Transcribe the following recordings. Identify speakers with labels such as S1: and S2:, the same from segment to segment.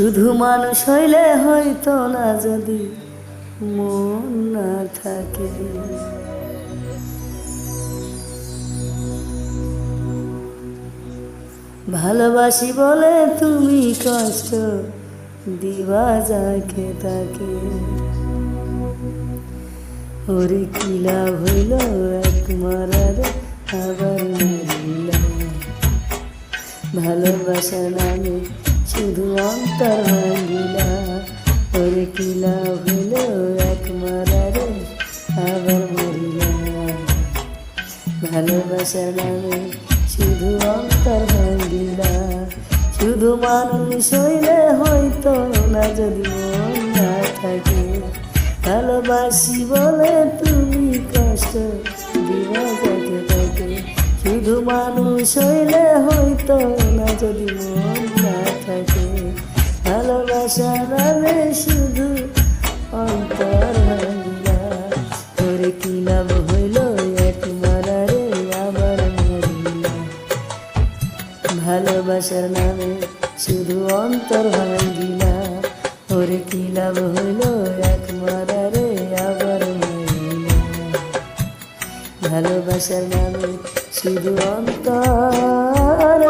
S1: শুধু মানুষ হইলে হয়তো না যদি মন না থাকে। ভালোবাসি বলে তুমি কষ্ট দিবা যাকে তাকে। ওরে কি লাভ হইল এক মারার আবার ভালোবাসা নামে শুধু অন্তর ভাঙিলা ওরে কি লাভ হইল এক মারারে আবার মরিলা। ভালোবাসার নামে শুধু অন্তর ভাঙিলা শুধু মানুষ হইলে হয়তো না যদি মন না থাকে। ভালোবাসি বলে তুমি কষ্ট দিবা যাকে তাকে শুধু মানুষ হইলে হয়তো না, যদি মন না থাকে। ভালোবাসা নামে শুধু অন্তর তোরে কি লাভ হইল এক মারারে আবার মরিলা ভালোবাসার নামে শুধু অন্তর ভাঙিলা ওরে কি লাভ হইল এক মারারে আবার ভালোবাসার নামে শুধু অন্তর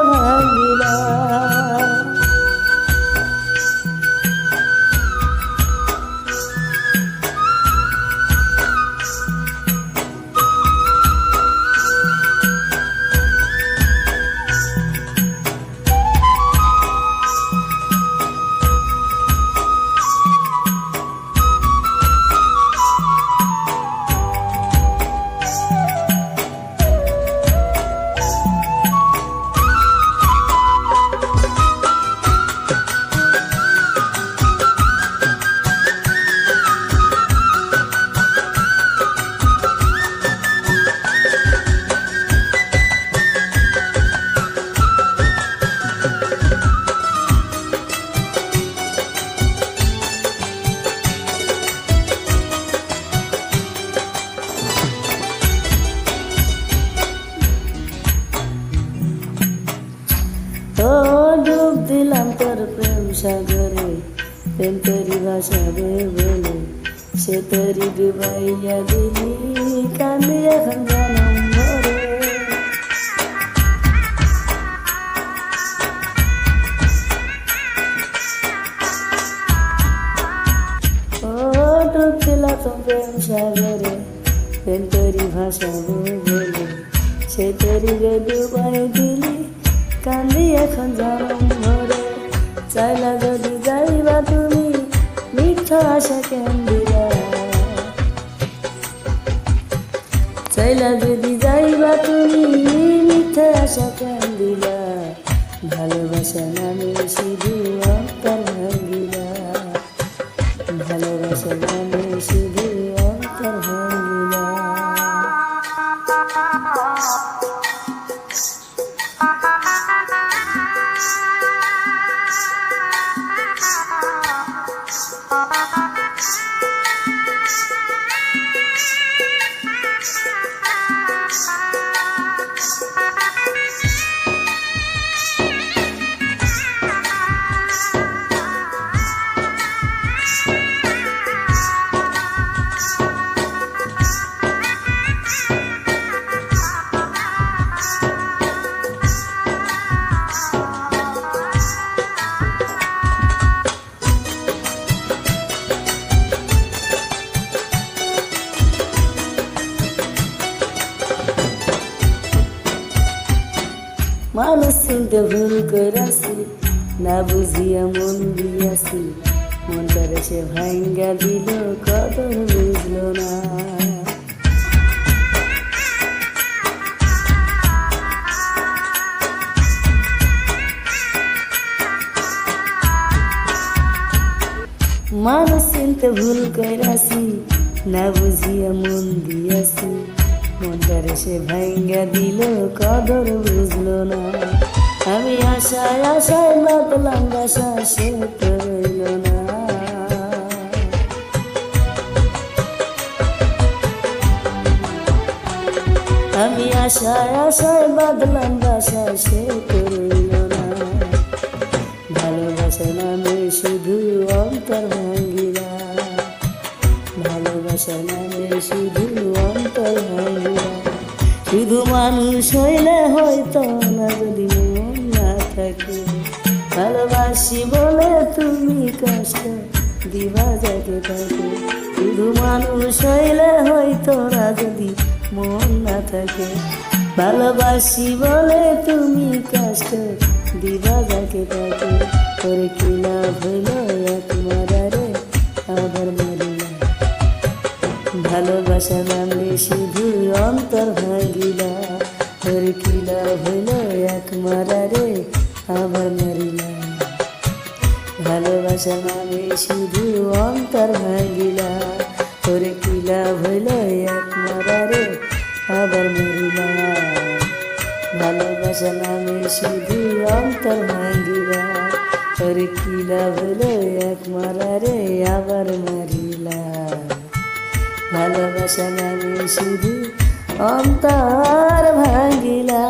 S1: ভাসাবে বলে সে তরি ডুবাইয়া দিলি কান্দি এখন জনম ভরে ও ডুব দিলাম তোর প্রেম সাগরে প্রেম তরি ভাসাবে বলে সে তরি রে ডুবাই দিলি কান্দি এখন জনম ভরে চাইলা যদি যাইবা তুমি দিলা চাইলা যদি যাইবা তুমি মিথ্যা আশা ভালোবাসা নামে শুধু মানুষ চিনতে ভুল করাছি, না বুঝিয়া মন দিয়াছি। মনটারে সে ভাঙ্গা দিল বুঝলো না। মানুষ চিনতে ভুল করাছি, না বুঝিয়া মন দিয়াছি। মন্দার সে ভাঙ্গা দিল, কদর বুঝলো না। আমি আশায় আশায় মাতলাম বাসা সে করল না। আমি আশায় আশায় বাঁধলাম বাসা সে তো না। ভালোবাসা নামে শুধু অন্তর ভাঙ্গিরা ভালোবাসা নামে শুধু অন্তর ভাঙ্গিলা। শুধু মানুষ হইলে হয়তো না, যদি মন না থাকে। ভালোবাসি বলে তুমি কষ্ট দিবা যাকে তাকে। শুধু মানুষ হইলে হয়তো না, যদি মন না থাকে। ভালোবাসি বলে তুমি কষ্ট দিবা যাকে তাকে। করে কি লাভ হইল তোমার ভালোবাসা নামে শুধু অন্তর ভাঙিলা তোর কি লাভ হইল এক মারারে আবার মারিলা। ভালোবাসা নামে শুধু অন্তর ভাঙিলা তোর কি লাভ হইল এক মারারে আবার মরিলা। ভালোবাসা নামে শুধু অন্তর ভাঙিলা তোর কি লাভ হইল এক মারারে আবার মারিলা। ভালোবাসা গানে শুধু অন্তর ভাঙিলা।